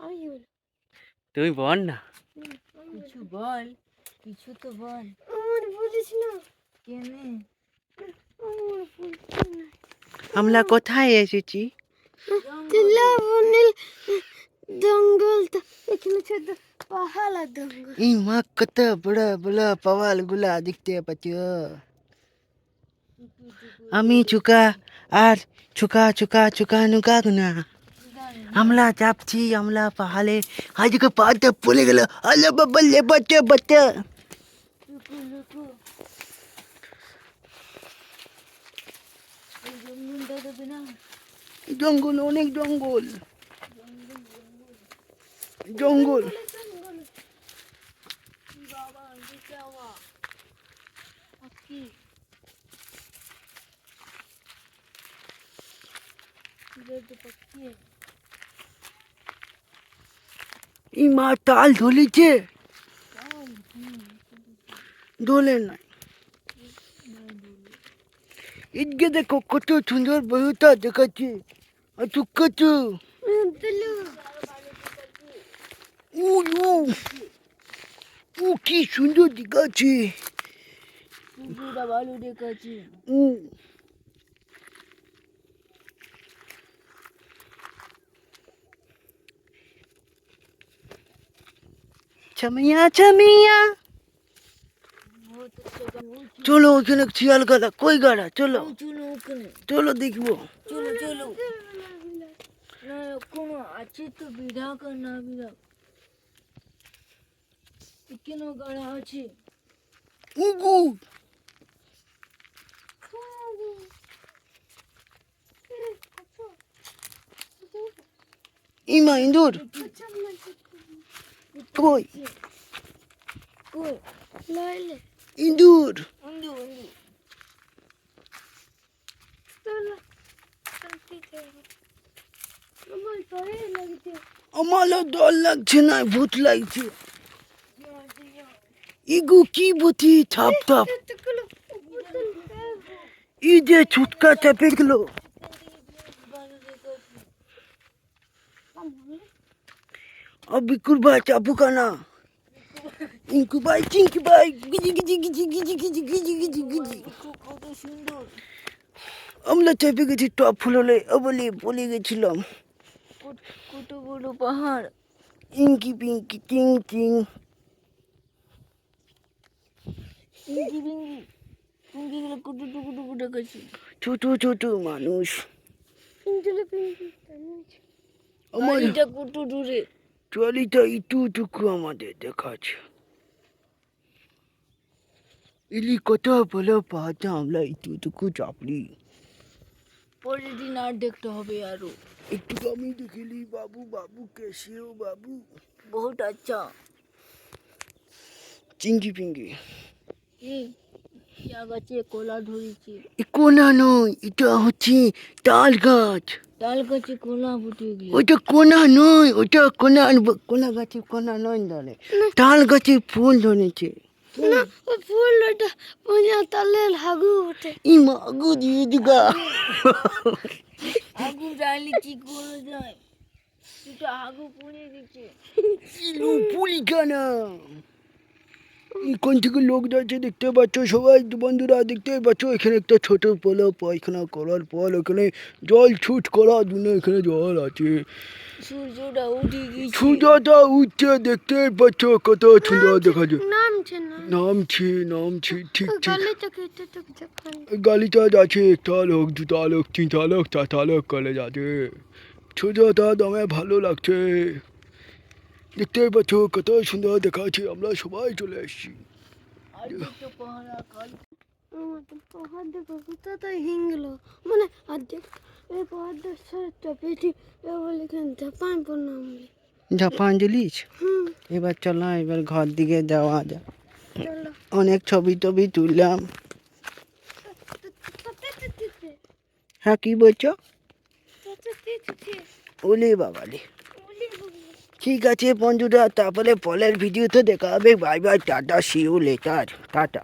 আমি কি বলব? তুই বল না। কিছু বল কিছু তো বল। আমার বলিস না। কেনে? আমার বলিস না। আমরা কোথায় এসেছি? চিল্লা বনিল জঙ্গল তো এখানে ছোট পাহাড় আর জঙ্গল। এই মা কত বড় বড় পওয়ালগুলা দেখতে পাচ্ছ। আমি চুকা আর চুকা চুকা চুকা নুকা না আমলা চাপছি আমলা পাহালে হাজুকে পাতে পড়ে গেল আলে বলে বাচ্চা বাচ্চা জঙ্গল অনেক জঙ্গল জঙ্গল বাবা কি দেখতে পাচ্ছি এই মা তাল ধরেছে দোলে নাই। এদিকে দেখো কত সুন্দর বইটা দেখাচ্ছে। আর চুকাচ্ছু দিলু উ উ কি সুন্দর দেখাচ্ছে। ভালো দেখাচ্ছি। ছামিয়া ছামিয়া চলো ওখানে শিয়াল গাদা কই গাড়া চলো চলো দেখব চলো চলো কোনো আছে তো বিরাক আর না বিরাক কেন গাড়া আছে উগু ইমা ইন্দুর কই কই লাইলে ইন্দুর লাগছে আমারও ডর লাগছে না ভূত লাগছে ইগু কি বুতি থাপ থাপ ই যে ছুটকা চাপে গেল ভাই চাপু কানা ইঙ্কু ভাই চিঙ্কি ভাই গিজি গিজি গিজি গিজি গিজি গিজি গিজি গিজি কত সুন্দর আমরা চেপে গেছি টপ ফুললে বলি বলে গেছিলাম কত- বড় পাহাড় ইঙ্কি পিঙ্কি চিং চিং পিঙ্কি পিঙ্কি পিঙ্কি কুটু টুকু টুকু দেখাচ্ছি ছোট ছোট মানুষ আমার এটা কত দূরে চলিটা ইটুটুকু আমাদের দেখাচ্ছে। ইলি কত বলো পাহাড়টা আমরা ইটুটুকু চাপলি। পরের দিন আর দেখতে হবে আরও। একটু আমি দেখিলি বাবু বাবু কেসে ও বাবু। বহুত আচ্ছা। চিঙ্কি পিঙ্কি গাছে কলা ধরেছে। কোনা নয় এটা হচ্ছে তাল গাছ। তাল গাছে কলা ফুটে গেলে ওইটা কোনা নয় ওটা কোনা কোনা গাছে কোনা নয় ধরে। তাল গাছে ফুল ধরেছে। না ও ফুল ওটা পূজা তালে লাগু ওঠে ই মাগু দিয়ে দিগা। আগু ডালি কি করে যায়? দুটো আগু পুড়ে দিচ্ছে। পুলি কেনা কোন থেকে লোক যাচ্ছে দেখতে পাচ্ছ সবাই। বন্ধুরা দেখতে পাচ্ছ এখানে একটা ছোট পোলো পায়খানা করার পর ওখানে জল ছুট করার জন্য এখানে জল আছে। সূর্যটা উঠে গেছে। সূর্যটা উঠছে দেখতে পাচ্ছ কত সুন্দর দেখা যায়। নামছে নামছে। ঠিক ঠিক। গালিটা আছে একটা লোক দুটা লোক তিনটা লোক চারটা লোক কলেজ আছে। সূর্যটা দমে ভালো লাগছে। দেখতে পাচ্ছ কত সুন্দর দেখাচ্ছি আমরা সবাই চলে এসেছি আর পাহাড় দেখো হিংলো মানে অর্ধেক এই পাহাড়টা বলে জাপান জলিস এবার চলো এবার ঘর দিকে যাওয়া যাক চলো অনেক ছবি টবি তুললাম হ্যাঁ কি বলছো ওলে বাবালে ঠিক আছে বন্ধুরা তারপরে পরের ভিডিওতে দেখা হবে। Bye bye tata see you later tata.